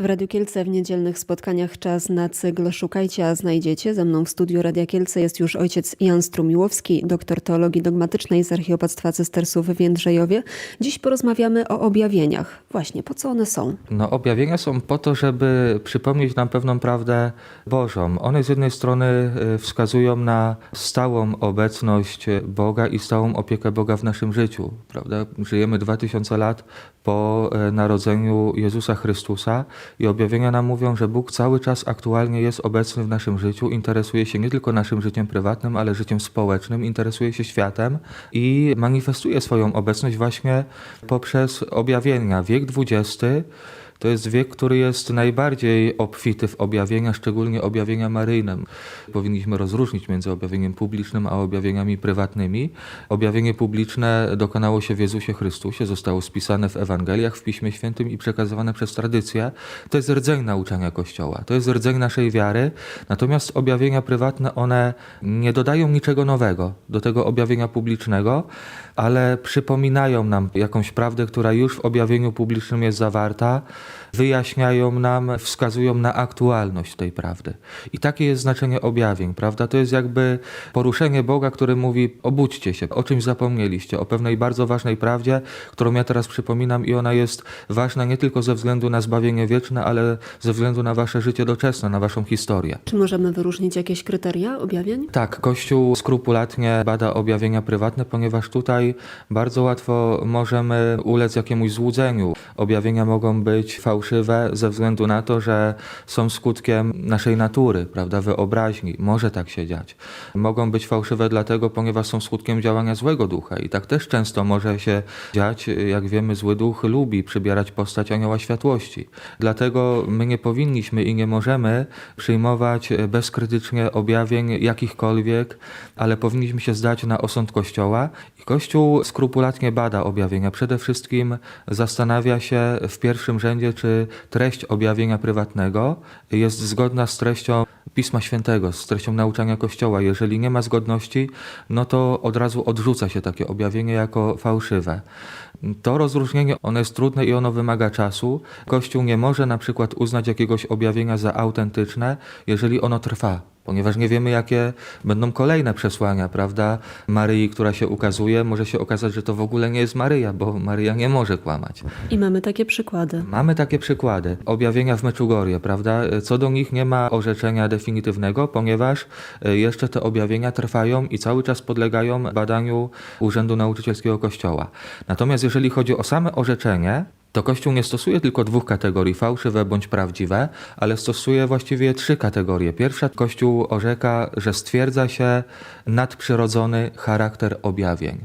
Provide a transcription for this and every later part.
W Radiu Kielce w niedzielnych spotkaniach czas na cykl Szukajcie, a znajdziecie. Ze mną w studiu Radia Kielce jest już ojciec Jan Strumiłowski, doktor teologii dogmatycznej z Archiopactwa Cystersów w Jędrzejowie. Dziś porozmawiamy o objawieniach. Właśnie, po co one są? No, objawienia są po to, żeby przypomnieć nam pewną prawdę Bożą. One z jednej strony y, wskazują na stałą obecność Boga i stałą opiekę Boga w naszym życiu. Prawda? Żyjemy 2000 lat po e, narodzeniu Jezusa Chrystusa i objawienia nam mówią, że Bóg cały czas aktualnie jest obecny w naszym życiu, interesuje się nie tylko naszym życiem prywatnym, ale życiem społecznym, interesuje się światem i manifestuje swoją obecność właśnie poprzez objawienia. Wiek XX to jest wiek, który jest najbardziej obfity w objawienia, szczególnie objawienia maryjne. Powinniśmy rozróżnić między objawieniem publicznym a objawieniami prywatnymi. Objawienie publiczne dokonało się w Jezusie Chrystusie, zostało spisane w Ewangeliach, w Piśmie Świętym i przekazywane przez tradycję. To jest rdzeń nauczania Kościoła, to jest rdzeń naszej wiary. Natomiast objawienia prywatne, one nie dodają niczego nowego do tego objawienia publicznego, ale przypominają nam jakąś prawdę, która już w objawieniu publicznym jest zawarta, wyjaśniają nam, wskazują na aktualność tej prawdy. I takie jest znaczenie objawień, prawda? To jest jakby poruszenie Boga, który mówi: obudźcie się, o czymś zapomnieliście, o pewnej bardzo ważnej prawdzie, którą ja teraz przypominam, i ona jest ważna nie tylko ze względu na zbawienie wieczne, ale ze względu na wasze życie doczesne, na waszą historię. Czy możemy wyróżnić jakieś kryteria objawień? Tak, Kościół skrupulatnie bada objawienia prywatne, ponieważ tutaj bardzo łatwo możemy ulec jakiemuś złudzeniu. Objawienia mogą być fałszywe ze względu na to, że są skutkiem naszej natury, prawda, wyobraźni. Może tak się dziać. Mogą być fałszywe dlatego, ponieważ są skutkiem działania złego ducha i tak też często może się dziać. Jak wiemy, zły duch lubi przybierać postać anioła światłości. Dlatego my nie powinniśmy i nie możemy przyjmować bezkrytycznie objawień jakichkolwiek, ale powinniśmy się zdać na osąd Kościoła i Kościół skrupulatnie bada objawienia. Przede wszystkim zastanawia się w pierwszym rzędzie, czy treść objawienia prywatnego jest zgodna z treścią Pisma Świętego, z treścią nauczania Kościoła. Jeżeli nie ma zgodności, no to od razu odrzuca się takie objawienie jako fałszywe. To rozróżnienie, ono jest trudne i ono wymaga czasu. Kościół nie może na przykład uznać jakiegoś objawienia za autentyczne, jeżeli ono trwa ponieważ nie wiemy, jakie będą kolejne przesłania, prawda? Maryi, która się ukazuje, może się okazać, że to w ogóle nie jest Maryja, bo Maryja nie może kłamać. I mamy takie przykłady. Mamy takie przykłady. Objawienia w Meczugorie, prawda? Co do nich nie ma orzeczenia definitywnego, ponieważ e, jeszcze te objawienia trwają i cały czas podlegają badaniu Urzędu Nauczycielskiego Kościoła. Natomiast jeżeli chodzi o same orzeczenie, to Kościół nie stosuje tylko dwóch kategorii, fałszywe bądź prawdziwe, ale stosuje właściwie trzy kategorie. Pierwsza, Kościół orzeka, że stwierdza się nadprzyrodzony charakter objawień.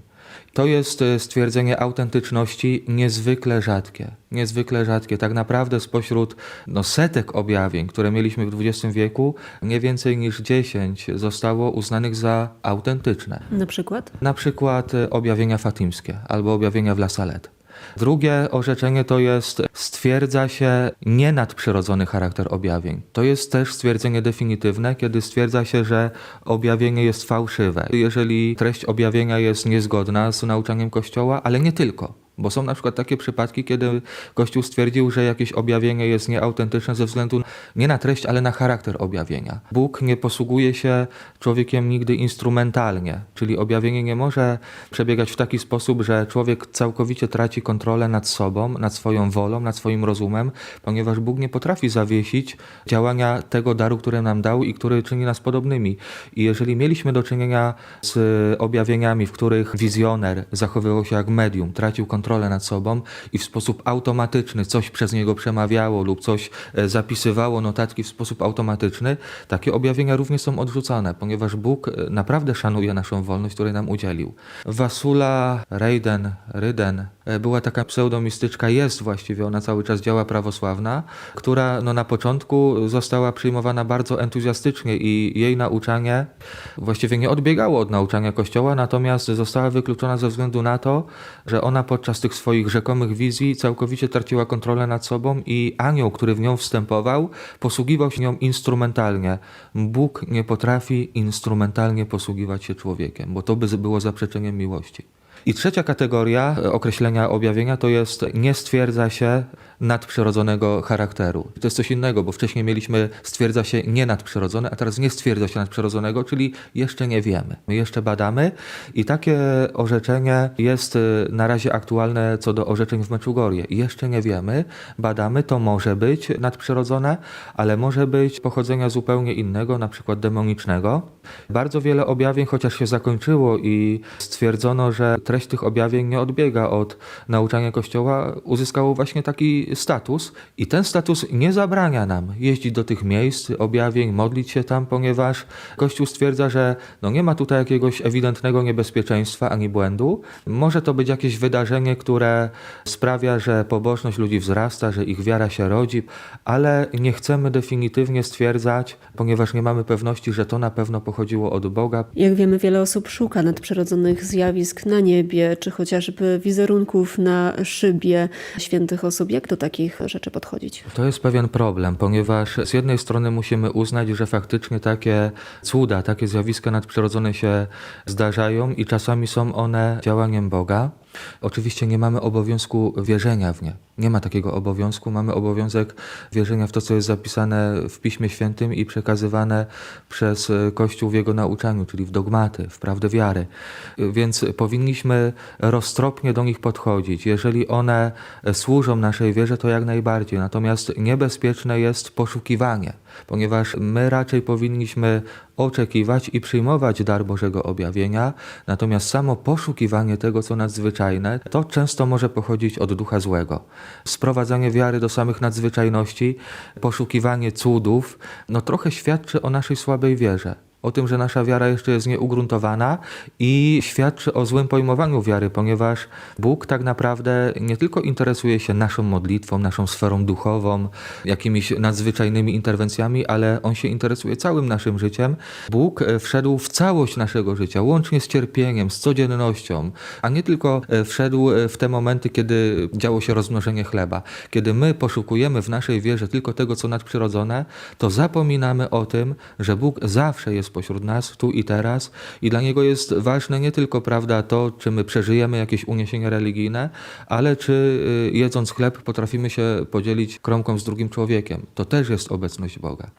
To jest e, stwierdzenie autentyczności niezwykle rzadkie. Niezwykle rzadkie. Tak naprawdę spośród no, setek objawień, które mieliśmy w XX wieku, nie więcej niż 10 zostało uznanych za autentyczne. Na przykład? Na przykład e, objawienia fatimskie albo objawienia w La Salette. Drugie orzeczenie to jest stwierdza się nienadprzyrodzony charakter objawień. To jest też stwierdzenie definitywne, kiedy stwierdza się, że objawienie jest fałszywe. Jeżeli treść objawienia jest niezgodna z nauczaniem Kościoła, ale nie tylko. Bo są na przykład takie przypadki, kiedy Kościół stwierdził, że jakieś objawienie jest nieautentyczne ze względu nie na treść, ale na charakter objawienia. Bóg nie posługuje się człowiekiem nigdy instrumentalnie, czyli objawienie nie może przebiegać w taki sposób, że człowiek całkowicie traci kontrolę nad sobą, nad swoją wolą, nad swoim rozumem, ponieważ Bóg nie potrafi zawiesić działania tego daru, który nam dał i który czyni nas podobnymi. I jeżeli mieliśmy do czynienia z objawieniami, w których wizjoner zachowywał się jak medium, tracił kontrolę nad sobą i w sposób automatyczny coś przez niego przemawiało lub coś e, zapisywało notatki w sposób automatyczny, takie objawienia również są odrzucane, ponieważ Bóg e, naprawdę szanuje naszą wolność, której nam udzielił. Wasula Rejden, Ryden była taka pseudomistyczka, jest właściwie, ona cały czas działa prawosławna, która no, na początku została przyjmowana bardzo entuzjastycznie i jej nauczanie właściwie nie odbiegało od nauczania Kościoła, natomiast została wykluczona ze względu na to, że ona podczas tych swoich rzekomych wizji całkowicie traciła kontrolę nad sobą i anioł, który w nią wstępował, posługiwał się nią instrumentalnie. Bóg nie potrafi instrumentalnie posługiwać się człowiekiem, bo to by było zaprzeczeniem miłości. I trzecia kategoria e, określenia objawienia to jest nie stwierdza się nadprzyrodzonego charakteru. To jest coś innego, bo wcześniej mieliśmy stwierdza się nie nadprzyrodzone, a teraz nie stwierdza się nadprzyrodzonego, czyli jeszcze nie wiemy. My jeszcze badamy i takie orzeczenie jest e, na razie aktualne co do orzeczeń w Meczugorie. Jeszcze nie wiemy, badamy, to może być nadprzyrodzone, ale może być pochodzenia zupełnie innego, na przykład demonicznego. Bardzo wiele objawień, chociaż się zakończyło i stwierdzono, że treść tych objawień nie odbiega od nauczania Kościoła, uzyskało właśnie taki status i ten status nie zabrania nam jeździć do tych miejsc objawień, modlić się tam, ponieważ Kościół stwierdza, że no nie ma tutaj jakiegoś ewidentnego niebezpieczeństwa ani błędu. Może to być jakieś wydarzenie, które sprawia, że pobożność ludzi wzrasta, że ich wiara się rodzi, ale nie chcemy definitywnie stwierdzać, ponieważ nie mamy pewności, że to na pewno pochodziło od Boga. Jak wiemy, wiele osób szuka nadprzyrodzonych zjawisk na niebie, czy chociażby wizerunków na szybie świętych osób. Jak do takich rzeczy podchodzić? To jest pewien problem, ponieważ z jednej strony musimy uznać, że faktycznie takie cuda, takie zjawiska nadprzyrodzone się zdarzają i czasami są one działaniem Boga. Oczywiście nie mamy obowiązku wierzenia w nie. Nie ma takiego obowiązku. Mamy obowiązek wierzenia w to, co jest zapisane w Piśmie Świętym i przekazywane przez Kościół w jego nauczaniu, czyli w dogmaty, w prawdę wiary. Więc powinniśmy roztropnie do nich podchodzić. Jeżeli one służą naszej wierze, to jak najbardziej. Natomiast niebezpieczne jest poszukiwanie, ponieważ my raczej powinniśmy oczekiwać i przyjmować dar Bożego objawienia, natomiast samo poszukiwanie tego, co nadzwyczajne, to często może pochodzić od ducha złego. Sprowadzanie wiary do samych nadzwyczajności, poszukiwanie cudów, no trochę świadczy o naszej słabej wierze. O tym, że nasza wiara jeszcze jest nieugruntowana i świadczy o złym pojmowaniu wiary, ponieważ Bóg tak naprawdę nie tylko interesuje się naszą modlitwą, naszą sferą duchową, jakimiś nadzwyczajnymi interwencjami, ale On się interesuje całym naszym życiem. Bóg e, wszedł w całość naszego życia, łącznie z cierpieniem, z codziennością, a nie tylko e, wszedł e, w te momenty, kiedy działo się rozmnożenie chleba. Kiedy my poszukujemy w naszej wierze tylko tego, co nadprzyrodzone, to zapominamy o tym, że Bóg zawsze jest pośród nas, tu i teraz i dla Niego jest ważne nie tylko prawda to, czy my przeżyjemy jakieś uniesienia religijne, ale czy y, jedząc chleb potrafimy się podzielić kromką z drugim człowiekiem. To też jest obecność Boga.